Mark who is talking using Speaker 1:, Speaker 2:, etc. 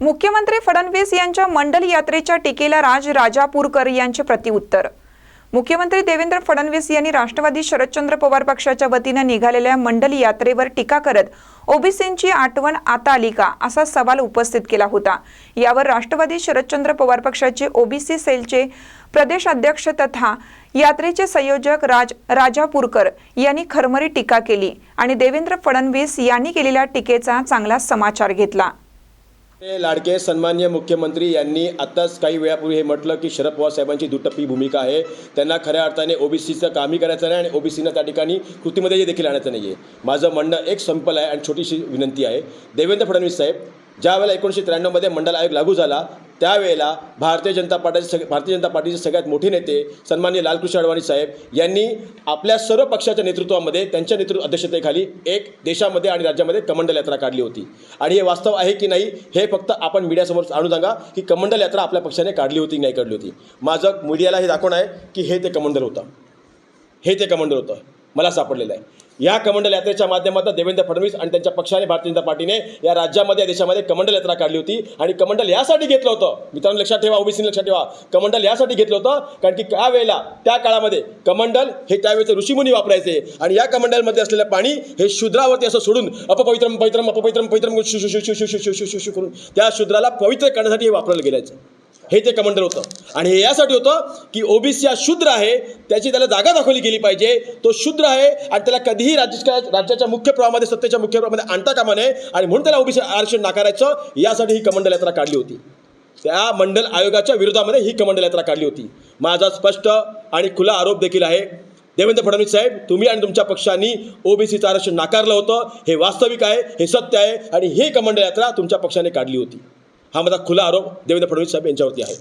Speaker 1: मुख्यमंत्री फडणवीस यांच्या मंडल यात्रेच्या टीकेला राज राजापूरकर यांचे प्रतिउत्तर मुख्यमंत्री देवेंद्र फडणवीस यांनी राष्ट्रवादी शरदचंद्र पवार पक्षाच्या वतीनं निघालेल्या मंडल यात्रेवर टीका करत ओबीसींची आठवण आता आली का असा सवाल उपस्थित केला होता. यावर राष्ट्रवादी शरदचंद्र पवार पक्षाचे ओबीसी सेलचे प्रदेश अध्यक्ष तथा यात्रेचे संयोजक राज राजापूरकर यांनी खरमरी टीका केली आणि देवेंद्र फडणवीस यांनी केलेल्या टीकेचा चांगला समाचार घेतला.
Speaker 2: लाडके सन्मान्य मुख्यमंत्री यांनी आत्ताच काही वेळापूर्वी हे म्हटलं की शरद पवार साहेबांची दुटप्पी भूमिका आहे. त्यांना खऱ्या अर्थाने ओबीसीचं कामही करायचं नाही आणि ओबीसीनं त्या ठिकाणी कृतीमध्ये देखील आणायचं नाही आहे माझं म्हणणं एक संपल आहे आणि छोटीशी विनंती आहे. देवेंद्र फडणवीस साहेब ज्या वेळेला एकोणीसशे त्र्याण्णवमध्ये मंडल आयोग लागू झाला त्यावेळेला भारतीय जनता पार्टीचे सग भारतीय जनता पार्टीचे सगळ्यात मोठे नेते सन्मान्य लालकृष्ण अडवाणी साहेब यांनी आपल्या सर्व पक्षाच्या नेतृत्वामध्ये त्यांच्या नेतृत्व अध्यक्षतेखाली एक देशामध्ये आणि राज्यामध्ये कमंडल यात्रा काढली होती. आणि हे वास्तव आहे की नाही हे फक्त आपण मीडियासमोर आणून सांगा की कमंडल यात्रा आपल्या पक्षाने काढली होती की नाही काढली होती. माझं मीडियाला हे दाखवणं आहे की हे ते कमंडल होतं. हे ते कमंडल होतं. मला सापडलेलं आहे या कमंडल यात्रेच्या माध्यमातून देवेंद्र फडणवीस आणि त्यांच्या पक्षाने भारतीय जनता पार्टीने या राज्यामध्ये या देशामध्ये कमंडल यात्रा काढली होती आणि कमंडल यासाठी घेतलं होतं मित्रांनो लक्षात ठेवा ओबीसी लक्षात ठेवा कमंडल यासाठी घेतलं होतं कारण की त्या वेळेला त्या काळामध्ये कमंडल हे त्यावेळेचे ऋषीमुनी वापरायचे आणि या कमंडलमध्ये असलेलं पाणी हे शूद्रावरती असं सोडून अपपवित्रम पवित्रम अपपवित्रम पवित्रम शु शु शु शु शु शु शु शु शु करून त्या शुद्राला पवित्र करण्यासाठी हे वापरलं गेल्याचं हे ते कमांडर होतं. आणि हे यासाठी होतं की ओबीसी हा शूद्र आहे त्याची त्याला जागा दाखवली गेली पाहिजे. तो शूद्र आहे आणि त्याला कधीही राज्य राज्याच्या मुख्य प्रवाहामध्ये सत्तेच्या मुख्य प्रवाहामध्ये आणता कामा नये. आणि म्हणून त्याला ओबीसी आरक्षण नाकारायचं. यासाठी ही कमंडल यात्रा काढली होती. त्या मंडल आयोगाच्या विरोधामध्ये ही कमंडल यात्रा काढली होती. माझा स्पष्ट आणि खुला आरोप देखील आहे. देवेंद्र फडणवीस साहेब तुम्ही आणि तुमच्या पक्षांनी ओबीसीचं आरक्षण नाकारलं होतं. हे वास्तविक आहे हे सत्य आहे आणि ही कमंडल यात्रा तुमच्या पक्षाने काढली होती. हा माझा खुला आरोप देवेंद्र फडणवीस साहेब यांच्यावरती आहे.